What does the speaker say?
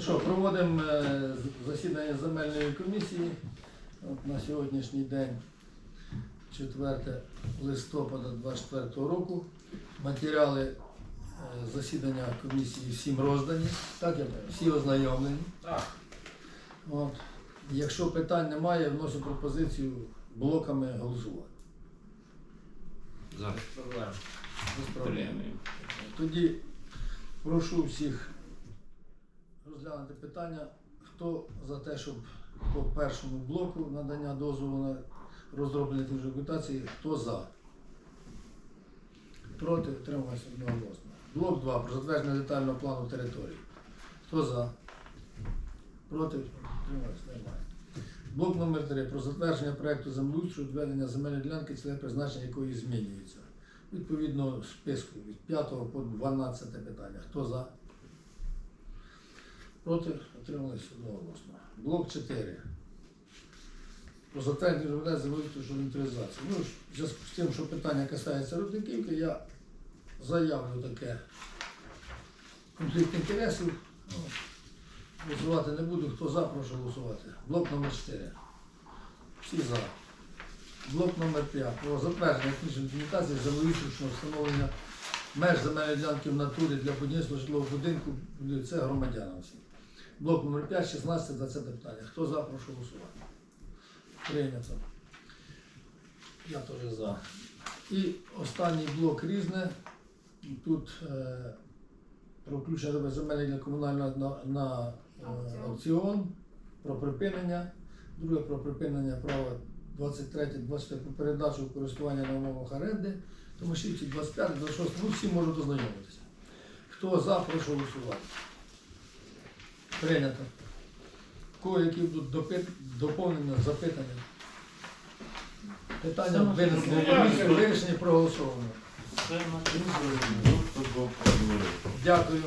Що, проводимо е, засідання земельної комісії От на сьогоднішній день, 4 листопада 2024 року. Матеріали е, засідання комісії всім роздані, так всі ознайомлені. Так. От. Якщо питань немає, вношу пропозицію блоками голосувати. Проблем. Тоді прошу всіх розглянути питання, хто за те, щоб по першому блоку надання дозволу на розроблення документації, хто за. Проти, утрималися одноголосно. Блок 2 про затвердження детального плану території. Хто за? Проти, утрималися, немає. Блок номер 3 про затвердження проекту землеустрою відведення земельної ділянки, ціле призначення якої змінюється. Відповідно списку від 5 по 12 питання. Хто за? Проти? Отрималися одноголосно. Блок 4. Про затвердження результатів землеустрою щодо інвентаризації. Ну, в зв'язку з тим, що питання касається Рудниківки, я заявлю таке конфлікт інтересів. Ну, Голосувати не буду. Хто за, прошу голосувати. Блок номер 4. Всі за. Блок номер 5 про затвердження технічної документації землеустрічного встановлення меж земельної ділянки в натурі для будівництва житлового будинку це громадянам всім. Блок номер 5, 16, 20 питання. Хто за, прошу голосувати. Прийнято. Я теж за. І останній блок різне. Тут е, про включення земель для комунального на, на е, аукціон, про припинення. Друге про припинення права 23, 24 про передачу в користування на умовах оренди, Томашівці 25, 26, ну всі можуть ознайомитися. Хто за, прошу голосувати. Прийнято. Кого які будуть допит, доповнення, запитання? Питання винесено вирішення проголосовано. Дякую.